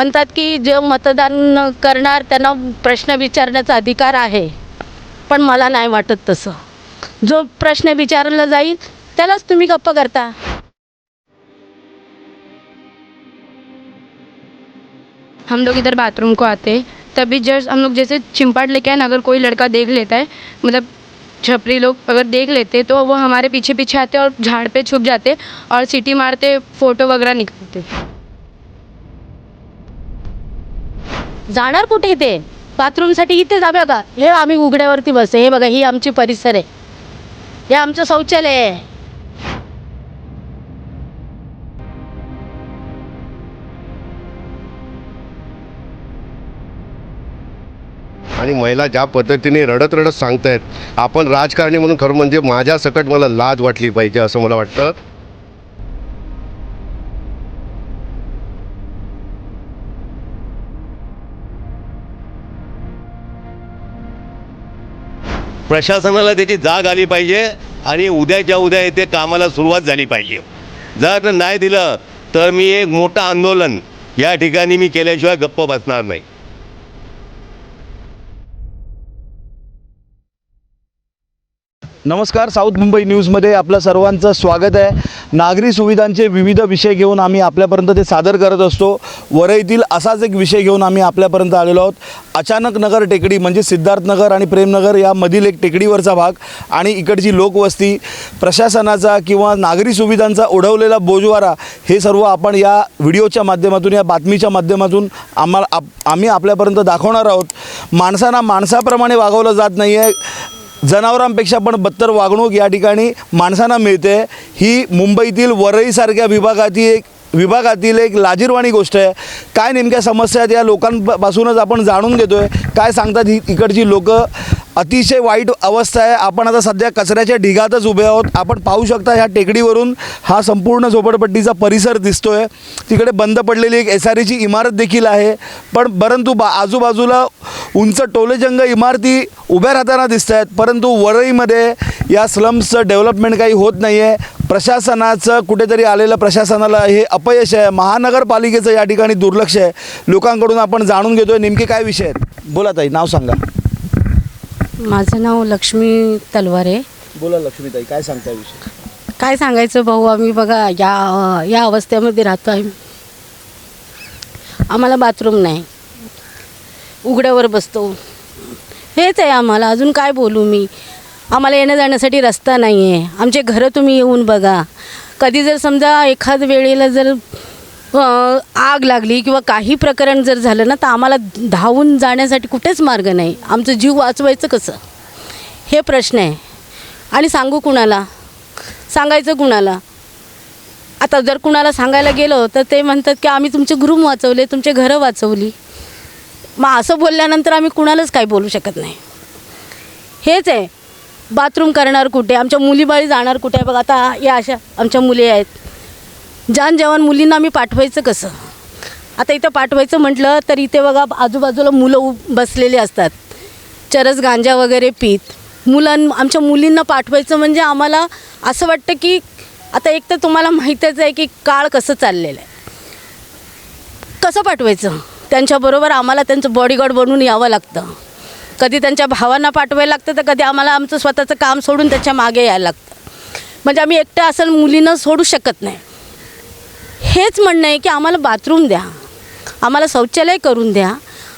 म्हणतात की जे मतदान करणार त्यांना प्रश्न विचारण्याचा अधिकार आहे. पण मला नाही वाटत तसं. जो प्रश्न विचारला जाईल त्यालाच तुम्ही गप्प करता. हम लोग इधर बाथरूम को आते तभी जस्ट हम लोग जैसे चिमपाट लेके आए ना अगर कोई लड़का देख लेता है मतलब छपरी लोग अगर देख लेते तो वो हमारे पीछे पीछे आते और झाड़ पे छुप जाते और सीटी मारते फ़ोटो वगैरह निकालते जाणार कुठे ते बाथरूमसाठी इथे जा बघा. हे आम्ही उघड्यावरती बसते. हे बघा ही आमची परिसर आहे. हे आमचं शौचालय आहे. आणि महिला ज्या पद्धतीने रडत रडत सांगतायत आपण राजकारणी म्हणून खरं म्हणजे माझ्या सकट मला लाज वाटली पाहिजे असं मला वाटतं. प्रशासनाला त्याची जाग आली पाहिजे आणि उद्याच्या उद्या येथे कामाला सुरुवात झाली पाहिजे. जर नाही दिलं तर मी एक मोठं आंदोलन या ठिकाणी मी केल्याशिवाय गप्प बसणार नाही. नमस्कार साऊथ मुंबई न्यूजमध्ये आपलं सर्वांचं स्वागत आहे. नागरी सुविधांचे विविध विषय घेऊन आम्ही आपल्यापर्यंत ते सादर करत असतो. वरईतील असाच एक विषय घेऊन आम्ही आपल्यापर्यंत आलेलो आहोत. अचानक नगर टेकडी म्हणजे सिद्धार्थनगर आणि प्रेमनगर यामधील एक टेकडीवरचा भाग आणि इकडची लोकवस्ती प्रशासनाचा किंवा नागरी सुविधांचा ओढवलेला बोजवारा हे सर्व आपण या व्हिडिओच्या माध्यमातून या बातमीच्या माध्यमातून आम्हाला आप आम्ही आपल्यापर्यंत दाखवणार आहोत. माणसांना माणसाप्रमाणे वागवलं जात नाही आहे जनावरांपेक्षा पण बत्तर वागणूक या ठिकाणी माणसांना मिळते. ही मुंबईतील वरईसारख्या विभागातील एक विभागातील एक लाजीरवाणी गोष्ट आहे. काय नेमक्या समस्या आहेत या लोकांपासूनच आपण जाणून घेतो आहे काय सांगतात ही इकडची लोकं? अतिशय वाईट अवस्था आहे. आपण आता सध्या कचऱ्याच्या ढिगातच उभे आहोत. आपण पाहू शकता ह्या टेकडीवरून हा संपूर्ण झोपडपट्टीचा परिसर दिसतोय. तिकडे बंद पडलेली एक एस आर ईची इमारत देखील आहे. पण परंतु बा आजूबाजूला उंच टोलेजंग इमारती उभ्या राहताना दिसत आहेत परंतु वरईमध्ये या स्लम्सचं डेव्हलपमेंट काही होत नाही आहे प्रशासनाचं कुठेतरी आलेलं प्रशासनाला हे अपयश आहे. महानगरपालिकेचं या ठिकाणी दुर्लक्ष आहे. लोकांकडून आपण जाणून घेतोय. नेमके काय विषय आहेत? बोला ताई नाव सांगा. माझं नाव लक्ष्मी तलवारे. बोला लक्ष्मीताई काय सांगताय विषय? काय सांगायचं भाऊ आम्ही बघा या या अवस्थेमध्ये राहतो आहे आम्हाला बाथरूम नाही. उघड्यावर बसतो. हेच आहे आम्हाला. अजून काय बोलू मी? आम्हाला येण्या जाण्यासाठी रस्ता नाही आहे आमचे घरं तुम्ही येऊन बघा. कधी जर समजा एखाद वेळेला जर आग लागली किंवा काही प्रकरण जर झालं ना तर आम्हाला धावून जाण्यासाठी कुठेच मार्ग नाही. आमचं जीव वाचवायचं कसं? हे प्रश्न आहे. आणि सांगू कुणाला? सांगायचं कुणाला? आता जर कुणाला सांगायला गेलो तर ते म्हणतात की आम्ही तुमचे ग्रूम वाचवले तुमचे घरं वाचवली. मग असं बोलल्यानंतर आम्ही कुणालाच काही बोलू शकत नाही. हेच आहे. बाथरूम करणार कुठे? आमच्या मुलीबाळी जाणार कुठे? बघ आता या अशा आमच्या मुली आहेत. जान जवान मुलींना आम्ही पाठवायचं कसं? आता इथं पाठवायचं म्हटलं तर इथे बघा आजूबाजूला मुलं उ बसलेली असतात. चरस गांजा वगैरे पीत. मुलां आमच्या मुलींना पाठवायचं म्हणजे आम्हाला असं वाटतं की आता एक तर तुम्हाला माहीतच आहे की काळ कसं चाललेलं आहे. कसं पाठवायचं? त्यांच्याबरोबर आम्हाला त्यांचं बॉडीगार्ड बनून यावं लागतं. कधी त्यांच्या भावांना पाठवायला लागतं तर कधी आम्हाला आमचं स्वतःचं काम सोडून त्याच्यामागे यायला लागतं. म्हणजे आम्ही एकटं असं मुलींना सोडू शकत नाही. हेच म्हणणं आहे की आम्हाला बाथरूम द्या. आम्हाला शौचालय करून द्या.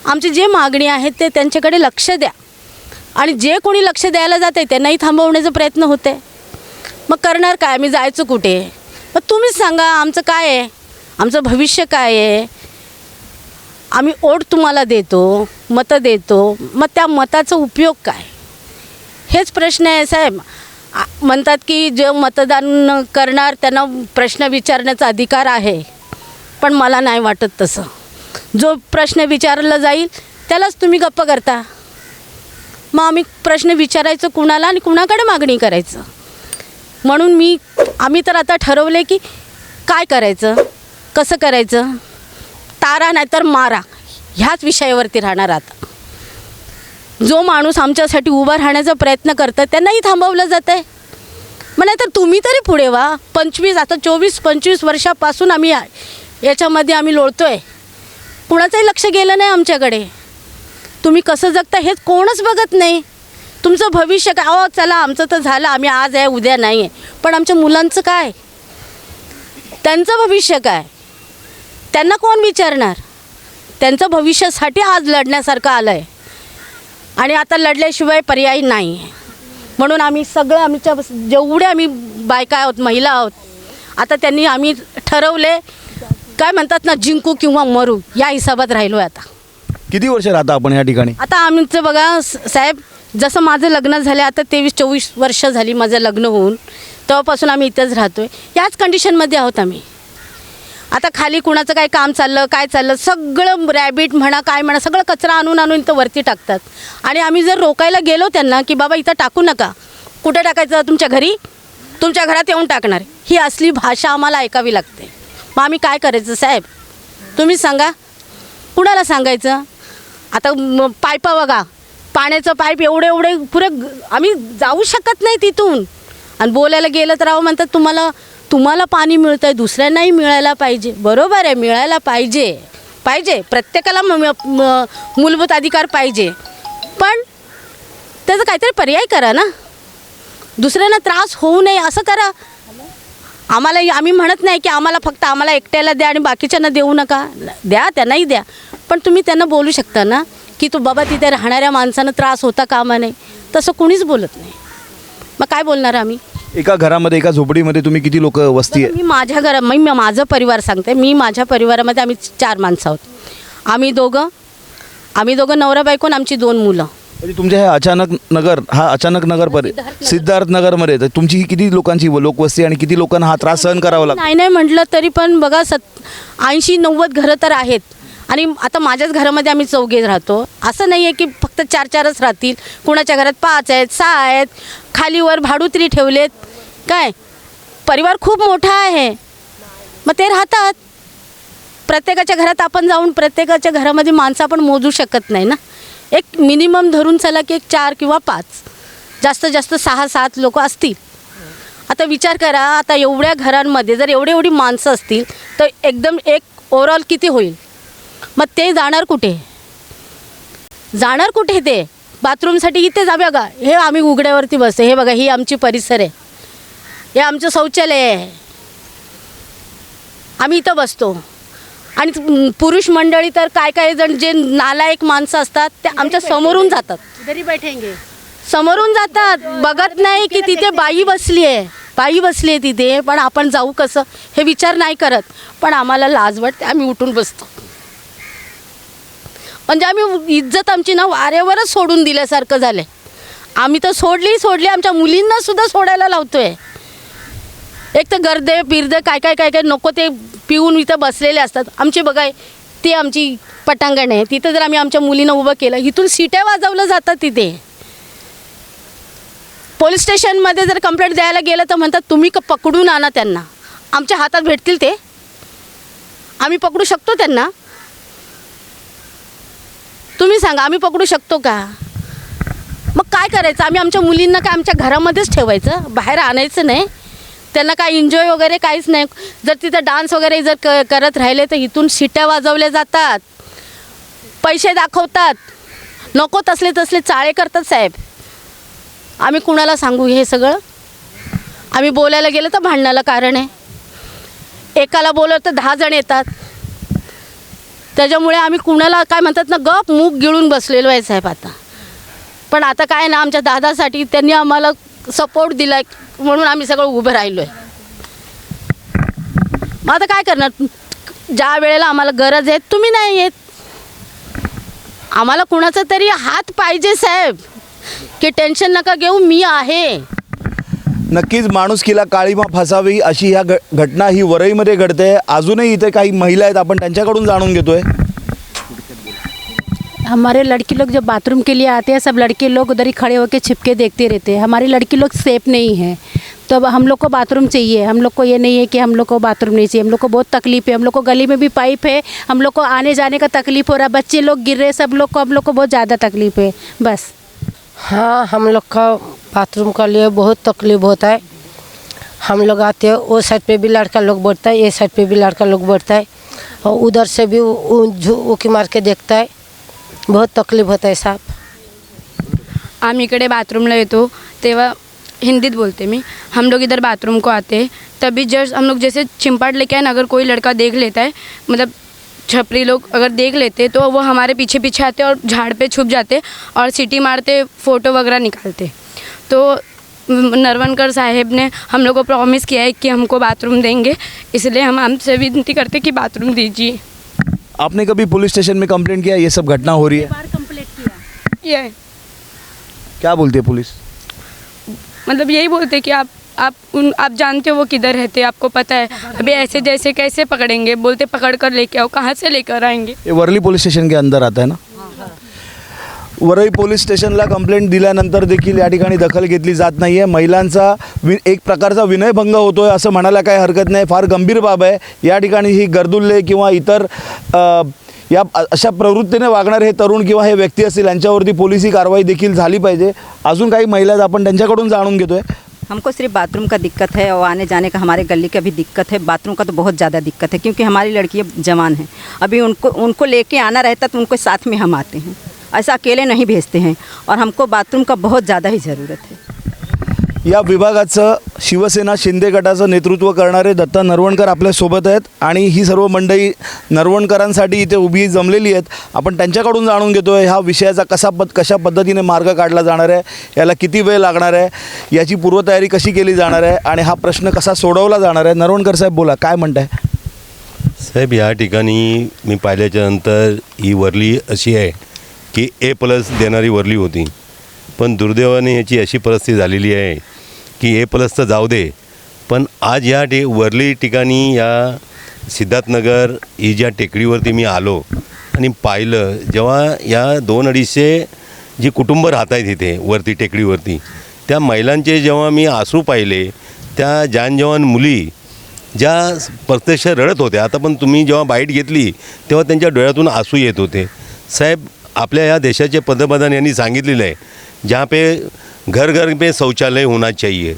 आमची जे मागणी आहेत ते त्यांच्याकडे लक्ष द्या. आणि जे कोणी लक्ष द्यायला जात आहे त्यांनाही थांबवण्याचा प्रयत्न होत. आहे मग करणार काय? आम्ही जायचं कुठे? मग तुम्हीच सांगा आमचं काय आहे? आमचं भविष्य काय आहे? आम्ही ओढ तुम्हाला देतो मतं देतो. मग त्या मताचा उपयोग काय? हेच प्रश्न आहे साहेब. म्हणतात की जे मतदान करणार त्यांना प्रश्न विचारण्याचा अधिकार आहे. पण मला नाही वाटत तसं. जो प्रश्न विचारला जाईल त्यालाच तुम्ही गप्प करता. मग आम्ही प्रश्न विचारायचं कुणाला आणि कुणाकडे मागणी करायचं? म्हणून मी आम्ही तर आता ठरवले की काय करायचं? कसं करायचं? तारा नाहीतर मारा. ह्याच विषयावरती राहणार आता. जो माणूस आमच्यासाठी उभा राहण्याचा प्रयत्न करतं त्यांनाही थांबवलं जातं आहे मग नाही तर तुम्ही तरी पुढे व्हा. पंचवीस आता चोवीस पंचवीस वर्षापासून आम्ही याच्यामध्ये आम्ही लोळतो आहे कुणाचंही लक्ष गेलं नाही आमच्याकडे. तुम्ही कसं जगता हेच कोणच बघत नाही. तुमचं भविष्य काय? अहो चला आमचं तर झालं. आम्ही आज आहे उद्या नाही आहे पण आमच्या मुलांचं काय? त्यांचं भविष्य काय? त्यांना कोण विचारणार? त्यांचं भविष्यासाठी आज लढण्यासारखं आलं आहे आणि आता लढल्याशिवाय पर्याय नाही. आहे म्हणून आम्ही सगळं आमच्या जेवढे आम्ही बायका आहोत महिला आहोत आता त्यांनी आम्ही ठरवले काय म्हणतात ना जिंकू किंवा मरू या हिसाबात राहिलो आहे आता. किती वर्ष राहता आपण या ठिकाणी? आता आमचं बघा साहेब जसं माझं लग्न झालं आता तेवीस चोवीस वर्ष झाली माझं लग्न होऊन तेव्हापासून आम्ही इथंच राहतो आहे याच कंडिशनमध्ये आहोत आम्ही. आता खाली कुणाचं काय काम चाललं काय चाललं सगळं रॅबिट म्हणा काय म्हणा सगळं कचरा आणून आणून इथं वरती टाकतात. आणि आम्ही जर रोकायला गेलो त्यांना की बाबा इथं टाकू नका. कुठे टाकायचं? तुमच्या घरी? तुमच्या घरात येऊन टाकणार. ही असली भाषा आम्हाला ऐकावी लागते. मग आम्ही काय करायचं साहेब? तुम्ही सांगा. कुणाला सांगायचं? आता पायपा बघा. पाण्याचं पाईप एवढे एवढे पुरे आम्ही जाऊ शकत नाही तिथून. आणि बोलायला गेलं तर अहो म्हणतात तुम्हाला तुम्हाला पाणी मिळतं आहे दुसऱ्यांनाही मिळायला पाहिजे. बरोबर आहे मिळायला पाहिजे. पाहिजे. प्रत्येकाला म- मूलभूत अधिकार पाहिजे. पण त्याचा काहीतरी पर्याय करा ना. दुसऱ्यांना त्रास होऊ नये असं करा. आम्हाला आम्ही म्हणत नाही की आम्हाला फक्त आम्हाला एकट्याला द्या आणि बाकीच्यांना देऊ नका. द्या त्यांनाही द्या. पण तुम्ही त्यांना बोलू शकता ना की तू बाबा तिथे राहणाऱ्या माणसानं त्रास होता कामा नाही तसं कुणीच बोलत नाही. मग काय बोलणार आम्ही? एका घरामध्ये एका झोपडीमध्ये तुम्ही किती लोक वस्ती आहे? मी माझ्या घरा मी मी माझं परिवार सांगते. मी माझ्या परिवारामध्ये आम्ही चार माणसं आहोत. आम्ही दोघं आम्ही दोघं नवरा बायको आणि आमची दोन मुलं. म्हणजे तुमच्या हे अचानक नगर हा अचानक नगर परि सिद्धार्थ नगरमध्ये तर तुमची ही किती लोकांची लोकवस्ती आणि किती लोकांना हा त्रास सहन करावा लागतो? नाही नाही म्हटलं तरी पण बघा सत ऐंशी नव्वद घरं तर आहेत. आणि आता माझ्याच घरामध्ये आम्ही चौघे राहतो. असं नाही आहे की फक्त चार चारच राहतील. कुणाच्या घरात पाच आहेत सहा आहेत खालीवर भाडुत्री ठेवलेत. काय? परिवार खूप मोठा आहे. मग ते राहतात. प्रत्येकाच्या घरात आपण जाऊन प्रत्येकाच्या घरामध्ये माणसं आपण मोजू शकत नाही ना? एक मिनिमम धरून चला की एक चार किंवा पाच. जास्तीत जास्त सहा सात लोक असतील. आता विचार करा आता एवढ्या घरांमध्ये जर एवढी एवढी माणसं असतील तर एकदम एक ओव्हरऑल किती होईल? मग ते जाणार कुठे? जाणार कुठे ते? बाथरूमसाठी इथे जा बघा. हे आम्ही उघड्यावरती बसतो हे बघा ही आमची परिसर आहे. हे आमचं शौचालय आहे. आम्ही इथं बसतो. आणि पुरुष मंडळी तर काय काय जण जे नालायक माणसं असतात ते आमच्या समोरून जातात. इधर बैठेंगे. समोरून जातात. बघत नाही की तिथे बाई बसली आहे. बाई बसली आहे तिथे. पण आपण जाऊ कसं? हे विचार नाही करत. पण आम्हाला लाज वाटते. आम्ही उठून बसतो. म्हणजे आम्ही इज्जत आमची ना वाऱ्यावरच सोडून दिल्यासारखं झालं आम्ही तर सोडली सोडली आमच्या मुलींना सुद्धा सोडायला लावतोय. एक तर गर्दे बिर्दे काय काय काय काय नको ते पिऊन इथं बसलेले असतात. आमची बघाय ती आमची पटांगण आहे. तिथं जर आम्ही आमच्या मुलींना उभं केलं इथून सिट्या वाजवलं जातात तिथे. पोलीस स्टेशनमध्ये जर कंप्लेंट द्यायला गेलं तर म्हणतात तुम्ही क पकडून आणा त्यांना. आमच्या हातात भेटतील ते. आम्ही पकडू शकतो त्यांना. तुम्ही सांगा आम्ही पकडू शकतो का? मग काय करायचं? आम्ही आमच्या मुलींना काय आमच्या घरामध्येच ठेवायचं? बाहेर आणायचं नाही? त्यांना काय एन्जॉय वगैरे काहीच नाही? जर तिथं डान्स वगैरे जर क करत राहिले तर इथून शिट्या वाजवल्या जातात. पैसे दाखवतात. नको तसले तसले चाळे करतात साहेब. आम्ही कुणाला सांगू हे सगळं? आम्ही बोलायला गेलं तर भांडणाला कारण आहे. एकाला बोलवलं तर दहा जण येतात. त्याच्यामुळे आम्ही कुणाला काय म्हणतात ना गप मूग गिळून बसलेलो आहे साहेब आता. पण आता काय ना आमच्या दादासाठी त्यांनी आम्हाला सपोर्ट दिला म्हणून आम्ही सगळं उभं राहिलो आहे मग आता काय करणार? ज्या वेळेला आम्हाला गरज आहे तुम्ही नाही येत. आम्हाला कुणाचा तरी हात पाहिजे साहेब. की टेन्शन नका घेऊ मी आहे. नक्कीच माणुसकीला काळीमा फसावी अशी ह्या घ घटना ही वरई वरईमध्ये घडते. अजूनही इथे काही महिला आहेत, आपण त्यांच्याकडून जाणून घेतोय. हमारे लड़की लोग जब बाथरूम के लिए आते हैं, सब लड़के लोग उधर ही खड़े होकर छिपके देखते रहते हैं। हमारी लड़की लोग सेफ़ नहीं है। तो अब हम लोग को बाथरूम चाहिए। हम लोग को ये नहीं है कि हम लोग को बाथरूम नहीं चाहिए। हम लोग को बहुत तकलीफ़ है। हम लोग को गली में भी पाइप है। हम लोग को आने जाने का तकलीफ़ हो रहा है। बच्चे लोग गिर रहे हैं। सब लोग को, हम लोग को बहुत ज़्यादा तकलीफ़ है। बस। हाँ हम लोग का बाथरूम का लिए बहुत तकलीफ़ होता है। हम लोग आते हैं, वो साइड पे भी लड़का लोग बैठता है, ये साइड पे भी लड़का लोग बैठता है। और उधर से भी उकी मार के देखता है। बहुत तकलीफ़ होता है साहब। आम्ही इकडे बाथरूमला येतो तेव्हा हिंदीत बोलते मैं। हम लोग इधर बाथरूम को आते हैं, तभी जस्ट हम लोग जैसे चिंपाट लेके आए ना, अगर कोई लड़का देख लेता है मतलब छपरी लोग अगर देख लेते तो वो हमारे पीछे पीछे आते और झाड़ पे छुप जाते और सीटी मारते फ़ोटो वगैरह निकालते। तो नरवनकर साहेब ने हम लोग को प्रॉमिस किया है कि हमको बाथरूम देंगे इसलिए हम हमसे विनती करते कि बाथरूम दीजिए। आपने कभी पुलिस स्टेशन में कंप्लेंट किया ये सब घटना हो रही है? बार कंप्लीट किया। ये क्या बोलती है पुलिस? मतलब यही बोलते कि आप आप उन आप जानते हो वो किधर रहते हैं, आपको पता है। अभी ऐसे जैसे कैसे पकड़ेंगे? बोलते पकड़ कर लेके आओ कहाँ से लेकर आएंगे? ये वरली पोलीस स्टेशन के अंदर आता है ना? वरळी पोलीस स्टेशनला कंप्लेंट दिल्यानंतर देखील या ठिकाणी दखल घेतली जात नाही आहे महिलांचा वि एक प्रकारचा विनयभंग होतो आहे असं म्हणायला काही हरकत नाही. फार गंभीर बाब आहे. या ठिकाणी ही गर्दुल्ले किंवा इतर या अशा प्रवृत्तीने वागणारे हे तरुण किंवा हे व्यक्ती असतील यांच्यावरती पोलिसी कारवाई देखील झाली पाहिजे. अजून काही महिला आपण त्यांच्याकडून जाणून घेतो आहे हमको सिर्फ़ बाथरूम का दिक्कत है और आने जाने का हमारे गली का भी दिक्कत है। बाथरूम का तो बहुत ज़्यादा दिक्कत है क्योंकि हमारी लड़कियाँ जवान हैं। अभी उनको उनको लेके आना रहता तो उनको साथ में हम आते हैं। ऐसा अकेले नहीं भेजते हैं और हमको बाथरूम का बहुत ज़्यादा ही ज़रूरत है। या विभागाचं शिवसेना शिंदे गटाचं नेतृत्व करणारे दत्ता नरवणकर आपल्यासोबत आहेत आणि ही सर्व मंडळी नरवणकरांसाठी इथे उभी जमलेली आहेत. आपण त्यांच्याकडून जाणून घेतो आहे ह्या विषयाचा कसा पद कशा पद्धतीने मार्ग काढला जाणार आहे याला किती वेळ लागणार आहे याची पूर्वतयारी कशी केली जाणार आहे आणि हा प्रश्न कसा सोडवला जाणार आहे. नरवणकर साहेब बोला काय म्हणताय? साहेब या ठिकाणी मी पाहिल्याच्या नंतर ही वरली अशी आहे की ए प्लस देणारी वरली होती. पण दुर्दैवाने याची अशी परिस्थिती झालेली आहे की ए प्लस तर जाऊ दे. पण आज या टे वरली ठिकाणी या सिद्धार्थनगर ही ज्या टेकडीवरती मी आलो आणि पाहिलं जेव्हा या दोन अडीचशे जी कुटुंब राहत आहेत इथे वरती टेकडीवरती त्या महिलांचे जेव्हा मी आसू पाहिले त्या जानजवान मुली ज्या प्रत्यक्ष रडत होत्या आता पण तुम्ही जेव्हा बाईट घेतली तेव्हा त्यांच्या डोळ्यातून आसू येत होते. साहेब आपल्या या देशाचे पंतप्रधान यांनी सांगितलेलं आहे ज्या पे घर घर में शौचालय होना चाहिए।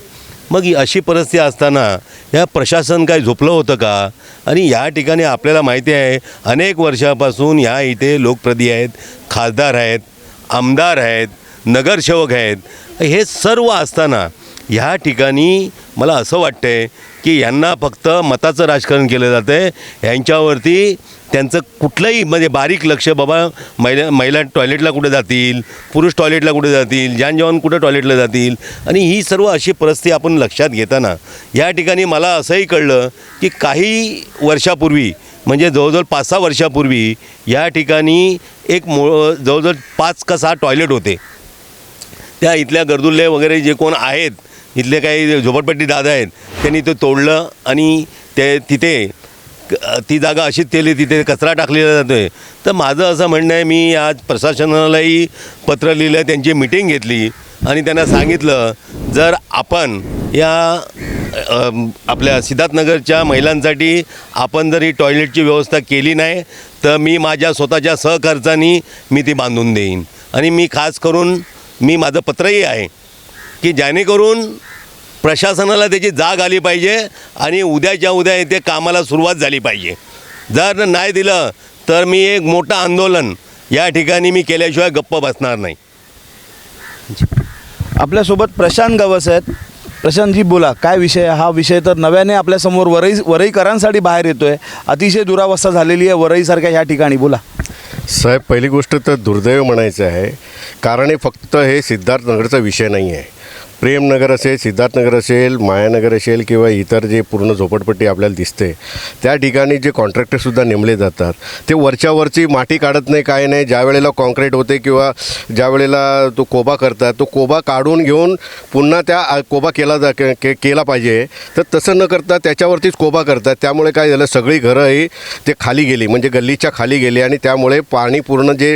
मग ही अशी परिस्थिती असताना या प्रशासन काय झोपलं होतं का? आणि या ठिकाणी आपल्याला माहिती आहे अनेक वर्षापासून ह्या इथे लोकप्रदी आहेत खासदार आहेत आमदार आहेत नगरसेवक आहेत. हे सर्व असताना ह्या ठिकाणी मला असं वाटतं आहे की यांना फक्त मताचं राजकारण केलं जातं आहे ह्यांच्यावरती त्यांचं कुठलंही म्हणजे बारीक लक्ष बाबा महिला महिला टॉयलेटला कुठे जातील पुरुष टॉयलेटला कुठे जातील जान जवान कुठं टॉयलेटला जातील आणि ही सर्व अशी परिस्थिती आपण लक्षात घेताना या ठिकाणी मला असंही कळलं की काही वर्षापूर्वी म्हणजे जवळजवळ पाच सहा वर्षापूर्वी या ठिकाणी एक मो जवळजवळ पाच का सहा टॉयलेट होते. त्या इथल्या गर्दुल्ले वगैरे जे कोण आहेत इथले काही झोपडपट्टी दादा आहेत त्यांनी ते तोडलं आणि ते तिथे ती जागा अशीच केली तिथे कचरा टाकलेला जातो आहे तर माझं असं म्हणणं आहे मी आज प्रशासनालाही पत्र लिहिलं त्यांची मिटिंग घेतली आणि त्यांना सांगितलं जर आपण या आपल्या सिद्धार्थनगरच्या महिलांसाठी आपण जर ही टॉयलेटची व्यवस्था केली नाही तर मी माझ्या स्वतःच्या सहखर्चानी मी ती बांधून देईन. आणि मी खास करून मी माझं पत्रही आहे की जेणेकरून प्रशासनाला त्याची जाग आली पाहिजे आणि उद्याच्या उद्या इथे कामाला सुरुवात झाली पाहिजे. जर नाही दिलं तर मी एक मोठं आंदोलन या ठिकाणी मी केल्याशिवाय गप्प बसणार नाही. आपल्यासोबत प्रशांत गवस आहेत. प्रशांतजी बोला काय विषय? आहे? हा विषय तर नव्याने आपल्यासमोर वरई वरईकरांसाठी बाहेर येतोय. अतिशय दुरावस्था झालेली आहे वरईसारख्या ह्या ठिकाणी. बोला. साहेब पहिली गोष्ट तर दुर्दैव म्हणायचं आहे कारण हे फक्त हे सिद्धार्थनगरचा विषय नाही आहे प्रेमनगर असेल सिद्धार्थनगर असेल मायानगर असेल किंवा इतर जे पूर्ण झोपडपट्टी आपल्याला दिसते त्या ठिकाणी जे कॉन्ट्रॅक्टरसुद्धा नेमले जातात. ते वरच्यावरची माटी काढत नाही काय नाही. ज्या वेळेला कॉन्क्रीट होते किंवा ज्या वेळेला तो कोबा करतात तो कोबा काढून घेऊन पुन्हा त्या कोबा केला जा के, के- केला पाहिजे. तर तसं न करता त्याच्यावरतीच कोबा करतात. त्यामुळे काय झालं सगळी घरं ही ते खाली गेली. म्हणजे गल्लीच्या खाली गेली आणि त्यामुळे पाणी पूर्ण जे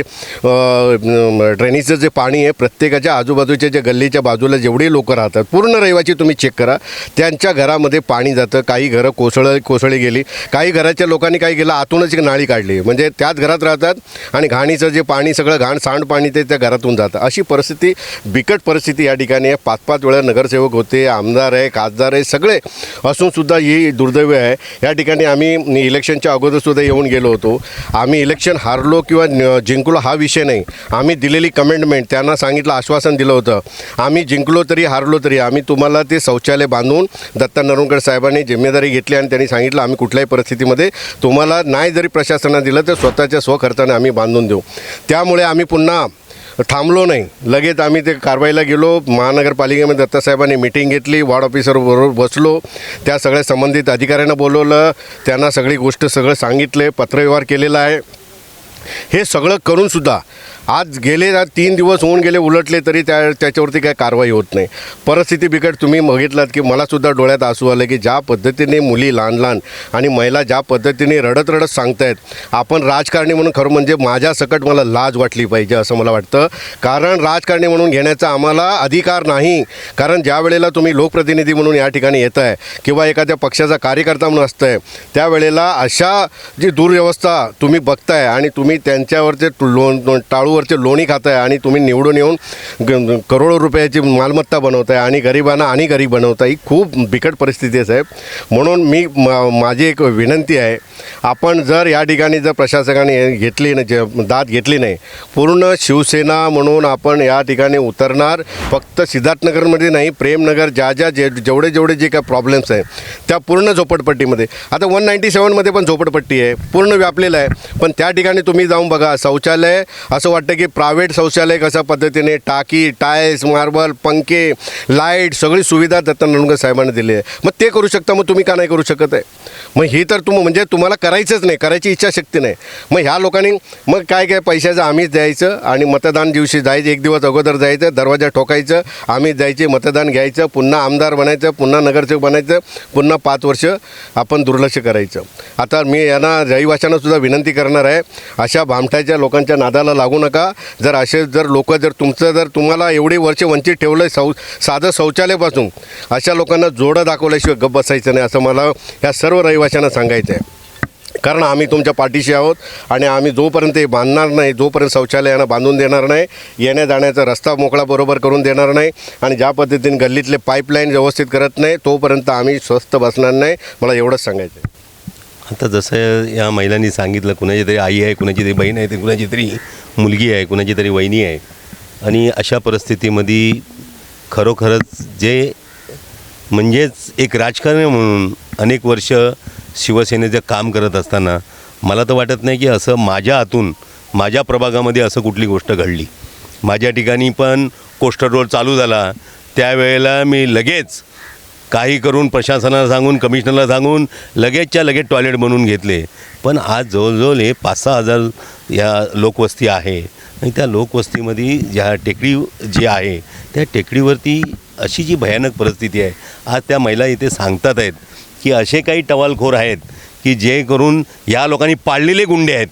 ड्रेनेजचं जे पाणी आहे प्रत्येकाच्या आजूबाजूच्या जे गल्लीच्या बाजूला जेवढे लोक लोक राहतात. पूर्ण रहिवासी तुम्ही चेक करा. त्यांच्या घरामध्ये पाणी जातं काही घरं कोसळ कोसळी गेली. काही घराच्या लोकांनी काय केलं? आतूनच एक नाळी काढली. म्हणजे त्याच घरात राहतात आणि घाणीचं जे पाणी सगळं घाण सांडपाणी ते त्या घरातून जातं. अशी परिस्थिती बिकट परिस्थिती या ठिकाणी आहे. पाच पाच वेळा नगरसेवक होते आमदार आहे खासदार आहे सगळे असूनसुद्धा ही दुर्दैव आहे. या ठिकाणी आम्ही इलेक्शनच्या अगोदरसुद्धा येऊन गेलो होतो. आम्ही इलेक्शन हारलो किंवा जिंकलो हा विषय नाही. आम्ही दिलेली कमेंटमेंट त्यांना सांगितलं आश्वासन दिलं होतं. आम्ही जिंकलो तरी हारलो तरी आम्ही तुम्हाला ते शौचालय बांधून दत्ता नरुणकर साहेबांनी जिम्मेदारी घेतली आणि त्यांनी सांगितलं आम्ही कुठल्याही परिस्थितीमध्ये तुम्हाला नाही जरी प्रशासनानं दिलं तर स्वतःच्या स्वखर्चाने आम्ही बांधून देऊ. त्यामुळे आम्ही पुन्हा थांबलो नाही. लगेच आम्ही ते कारवाईला गेलो. महानगरपालिकेमध्ये दत्तासाहेबांनी मिटिंग घेतली. वॉर्ड ऑफिसरबरोबर बसलो. त्या सगळ्या संबंधित अधिकाऱ्यांना बोलवलं. त्यांना सगळी गोष्ट सगळं सांगितले. पत्रव्यवहार केलेला आहे. हे सगळं करूनसुद्धा आज गेले ना तीन दिवस होऊन गेले उलटले तरी त्या त्याच्यावरती काही कारवाई होत नाही. परिस्थिती बिकट तुम्ही बघितलात की मलासुद्धा डोळ्यात आसू आलं की ज्या पद्धतीने मुली लहान लहान आणि महिला ज्या पद्धतीने रडत रडत सांगतायत आपण राजकारणी म्हणून खरं म्हणजे माझ्या सकट मला लाज वाटली पाहिजे असं मला वाटतं. कारण राजकारणी म्हणून घेण्याचा आम्हाला अधिकार नाही. कारण ज्या वेळेला तुम्ही लोकप्रतिनिधी म्हणून या ठिकाणी येत आहे किंवा एखाद्या पक्षाचा कार्यकर्ता म्हणून असतंय त्यावेळेला अशा जी दुर्व्यवस्था तुम्ही बघताय आणि तुम्ही त्यांच्यावरचे लोन टाळूवरचे लोणी खाताय आणि तुम्ही निवडून येऊन ग- करोडो रुपयाची मालमत्ता बनवताय आणि गरिबांना आणि गरीब बनवताय. ही खूप बिकट परिस्थिती आहे साहेब. म्हणून मी मा- माझी एक विनंती आहे आपण जर या ठिकाणी जर प्रशासकाने घेतली नाही दाद घेतली नाही पूर्ण शिवसेना म्हणून आपण या ठिकाणी उतरणार फक्त सिद्धार्थनगरमध्ये नाही प्रेमनगर ज्या ज्या जे जेवढे जेवढे जे काय प्रॉब्लेम्स आहे त्या पूर्ण झोपडपट्टीमध्ये. आता वन नाईंटी सेवनमध्ये पण झोपडपट्टी आहे पूर्ण व्यापलेलं आहे पण त्या ठिकाणी तुम्ही जाऊन बघा. शौचालय असं वाटतं की प्रायव्हेट शौचालय कशा पद्धतीने टाकी टाईल्स मार्बल पंखे लाइट सगळी सुविधा दत्ता नंदुरकर साहेबांना दिली आहे. मग ते करू शकता मग तुम्ही का नाही करू शकत आहे? मग ही तर तुम म्हणजे तुम्हाला करायचंच नाही करायची इच्छाशक्ती नाही. मग ह्या लोकांनी मग काय काय पैशाचं आम्हीच द्यायचं आणि मतदान दिवशी जायचं एक दिवस अगोदर जायचं दरवाजा ठोकायचं आम्हीच जायचे मतदान घ्यायचं पुन्हा आमदार बनायचं पुन्हा नगरसेवक बनायचं पुन्हा पाच वर्ष आपण दुर्लक्ष करायचं. आता मी यांना रहिवाशांना सुद्धा विनंती करणार आहे अशा भामट्याच्या लोकांच्या नादाला लागू नका. जर असे जर लोक जर तुमचं जर तुम्हाला एवढी वर्ष वंचित ठेवलं आहे शौ साधं शौचालयापासून अशा लोकांना जोडं दाखवल्याशिवाय गप्प बसायचं नाही असं मला या सर्व रहिवाशांना सांगायचं आहे कारण आम्ही तुमच्या पाठीशी आहोत आणि आम्ही जोपर्यंत हे बांधणार नाही जोपर्यंत शौचालयानं बांधून देणार नाही येण्या जाण्याचा रस्ता मोकळा बरोबर करून देणार नाही आणि ज्या पद्धतीने गल्लीतले पाईपलाईन व्यवस्थित करत नाही तोपर्यंत आम्ही स्वस्त बसणार नाही मला एवढंच सांगायचं आहे आता जसं या महिलांनी सांगितलं कुणाची तरी आई आहे कुणाची तरी बहीण आहे तर कुणाची तरी मुलगी आहे कुणाची तरी वहिनी आहे. आणि अशा परिस्थितीमध्ये खरोखरच जे म्हणजेच एक राजकारणी म्हणून अनेक वर्ष शिवसेनेचं काम करत असताना मला तर वाटत नाही की असं माझ्या हातून माझ्या प्रभागामध्ये असं कुठली गोष्ट घडली. माझ्या ठिकाणी पण कोस्टर रोड चालू झाला. त्यावेळेला मी लगेच काही करून प्रशासनाला सांगून कमिशनरला सांगून लगेचच्या लगेच टॉयलेट बनवून घेतले. पण आज जवळजवळ हे पाच सहा हजार या लोकवस्ती आहे. आणि त्या लोकवस्तीमध्ये ज्या टेकडी जी आहे त्या टेकडीवरती अशी जी भयानक परिस्थिती आहे आज त्या महिला इथे सांगतात आहेत की असे काही टवालखोर आहेत की जे करून या लोकांनी पाळलेले गुंडे आहेत.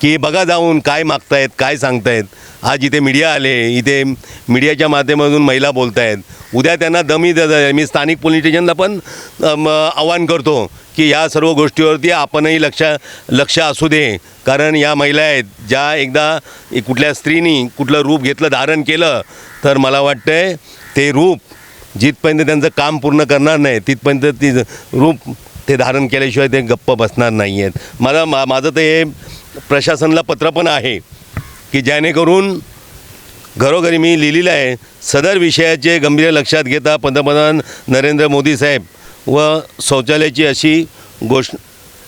की बघा जाऊन काय मागतायत काय सांगतायत. आज इथे मीडिया आले इथे मीडियाच्या माध्यमातून महिला बोलत आहेत उद्या त्यांना दमी देत मी स्थानिक पोलीस स्टेशनला पण आवाहन करतो की या सर्व गोष्टीवरती आपणही लक्ष लक्ष असू दे. कारण या महिला आहेत ज्या एकदा एक कुठल्या स्त्रीनी कुठलं रूप घेतलं धारण केलं तर मला वाटतंय ते रूप जिथपर्यंत त्यांचं काम पूर्ण करणार नाही तिथपर्यंत ती रूप ते धारण केल्याशिवाय ते गप्प बसणार नाही आहेत मला मा माझं ते हे प्रशासनाला पत्र पण आहे. की जेणेकरून घरोघरी मी लिहिलेलं आहे सदर विषयाचे गंभीर लक्षात घेता पंतप्रधान नरेंद्र मोदी साहेब व शौचालयाची अशी गोष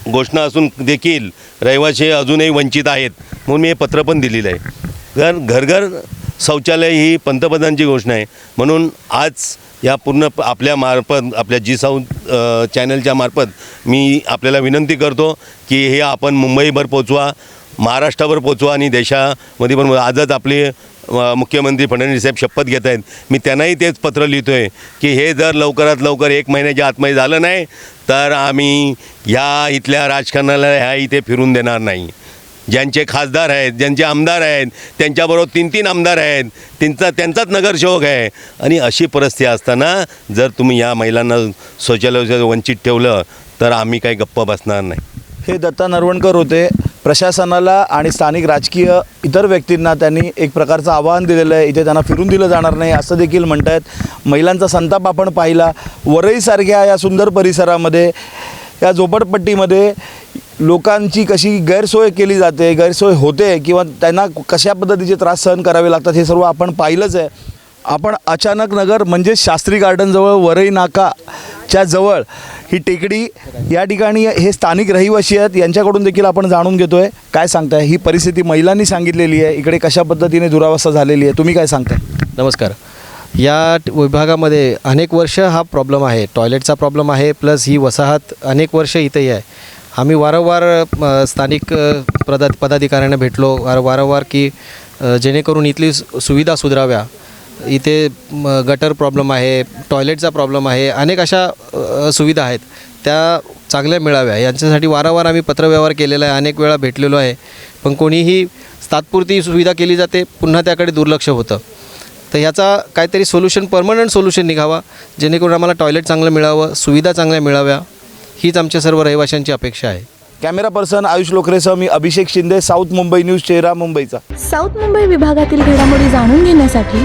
घोषणा असून देखील रहिवासी अजूनही वंचित आहेत म्हणून मी हे पत्र पण दिलेलं आहे. कारण घरघर शौचालय ही पंतप्रधानांची घोषणा आहे म्हणून आज या पूर्ण प- आपल्या मार्फत आपल्या जी साऊथ चॅनलच्या मार्फत मी आपल्याला विनंती करतो की हे आपण मुंबईभर पोचवा महाराष्ट्रावर पोचवा आणि देशामध्ये पण आजच आपले मुख्यमंत्री फडणवीस साहेब शपथ घेत आहेत. मी त्यांनाही तेच पत्र लिहितो आहे की हे जर लवकरात लवकर एक महिन्याच्या आतमध्ये झालं नाही तर आम्ही ह्या इथल्या राजकारणाला ह्या इथे फिरून देणार नाही. ज्यांचे खासदार आहेत ज्यांचे आमदार आहेत त्यांच्याबरोबर तीन तीन आमदार आहेत त्यांचा त्यांचाच नगरसेवक आहे. आणि अशी परिस्थिती असताना जर तुम्ही या महिलांना शौचालयाचं वंचित ठेवलं तर आम्ही काही गप्प बसणार नाही. हे दत्ता नरवणकर होते. प्रशासनाला आणि स्थानिक राजकीय इतर व्यक्तींना त्यांनी एक प्रकारचं आवाहन दिलेलं आहे. इथे त्यांना फिरून दिलं जाणार नाही असं देखील म्हणत आहेत महिलांचा संताप आपण पाहिला. वरईसारख्या या सुंदर परिसरामध्ये या झोपडपट्टीमध्ये लोकांची कशी गैरसोय केली जाते गैरसोय होते किंवा त्यांना कशा पद्धतीचे त्रास सहन करावे लागतात हे सर्व आपण पाहिलंच आहे. आपण अचानक नगर म्हणजे शास्त्री गार्डनजवळ वरई च्या जवळ ही टेकडी या ठिकाणी हे स्थानिक रहिवासी आहेत. यांच्याकडून देखील आपण जाणून घेतोय. काय सांगताय? ही परिस्थिती महिलांनी सांगितलेली आहे. इकडे कशा पद्धतीने दुरावस्था झालेली आहे? तुम्ही काय सांगताय? नमस्कार. या ट- विभागामध्ये अनेक वर्ष हा प्रॉब्लेम आहे. टॉयलेटचा प्रॉब्लेम आहे प्लस ही वसाहत अनेक वर्ष इथेही आहे. आम्ही वारंवार स्थानिक पदा पदाधिकाऱ्यांना भेटलो. वारंवार की जेणेकरून इथली सु- सुविधा सुधाराव्या. इथे गटर प्रॉब्लेम आहे टॉयलेटचा प्रॉब्लेम आहे अनेक अशा सुविधा आहेत. त्या चांगल्या मिळाव्या. यांच्यासाठी वारंवार आम्ही पत्रव्यवहार केलेला आहे अनेक वेळा भेटलेलो आहे. पण कोणीही तात्पुरती सुविधा केली जाते पुन्हा त्याकडे दुर्लक्ष होतं. तर ह्याचा काहीतरी सोल्युशन परमनंट सोल्युशन निघावा जेणेकरून आम्हाला टॉयलेट चांगलं मिळावं सुविधा चांगल्या मिळाव्या हीच आमच्या सर्व रहिवाशांची अपेक्षा आहे. कॅमेरा पर्सन आयुष लोकरेसह मी अभिषेक शिंदे साऊथ मुंबई न्यूज चेहरा मुंबईचा. साऊथ मुंबई विभागातील घडामोडी जाणून घेण्यासाठी